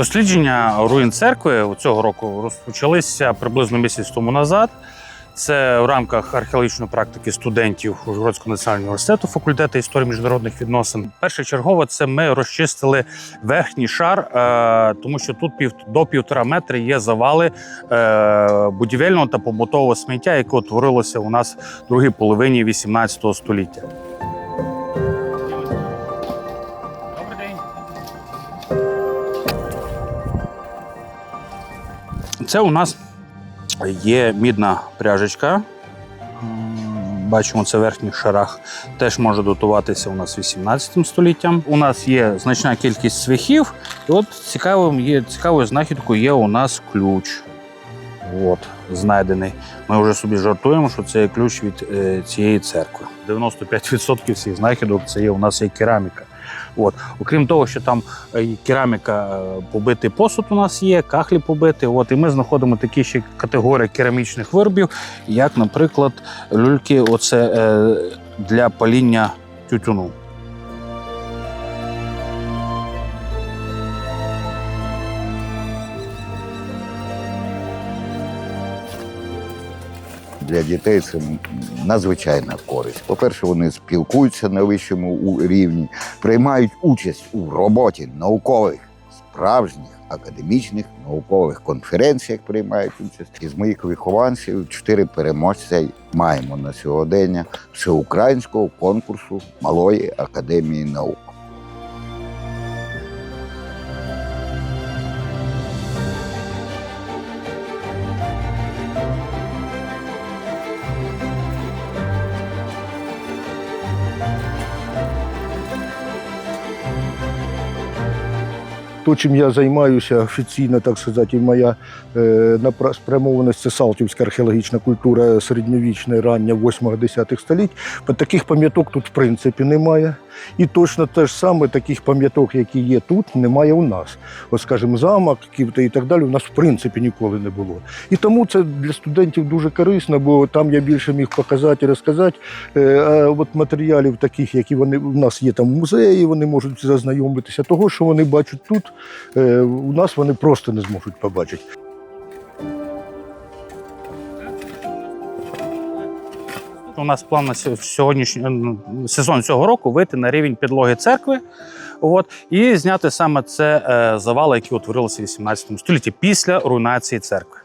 Дослідження руїн церкви цього року розпочалися приблизно місяць тому назад. Це в рамках археологічної практики студентів Ужгородського національного університету факультету історії міжнародних відносин. Першочергово це ми розчистили верхній шар, е, тому що тут до півтора метри є завали е, будівельного та побутового сміття, яке утворилося у нас в другій половині 18 століття. Це у нас є мідна пряжечка. Бачимо, це верхній шарах теж може дотуватися у нас 18 століттям. У нас є значна кількість цвяхів. І от цікавим є, цікавою знахідкою є у нас ключ. От, знайдений. Ми вже собі жартуємо, що це ключ від е, цієї церкви. 95% всіх знахідок це є у нас є кераміка. От. Окрім того, що там е, кераміка, е, побитий посуд у нас є, кахлі побиті. От, і ми знаходимо такі ще категорії керамічних виробів, як, наприклад, люльки оце, е, для паління тютюну. Для дітей це надзвичайна користь. По-перше, вони спілкуються на вищому рівні, приймають участь у роботі наукових, справжніх академічних наукових конференціях приймають участь. Із моїх вихованців чотири переможця маємо на сьогодення всеукраїнського конкурсу Малої академії наук. То, чим я займаюся офіційно, так сказати, і моя е, спрямованість це Салтівська археологічна культура середньовічна, рання 8-10 століть. Таких пам'яток тут в принципі немає. І точно те ж саме таких пам'яток, які є тут, немає у нас. От, скажімо, замок Ківта і так далі, у нас в принципі ніколи не було. І тому це для студентів дуже корисно, бо там я більше міг показати і розказати. Е, А от матеріалів таких, які вони у нас є там в музеї, вони можуть зазнайомитися. Того, що вони бачать тут, е, у нас вони просто не зможуть побачити. У нас план на сьо- сьогоднішній сезон цього року вийти на рівень підлоги церкви. От, і зняти саме це е, завали, які утворилися в 18 столітті після руйнації церкви.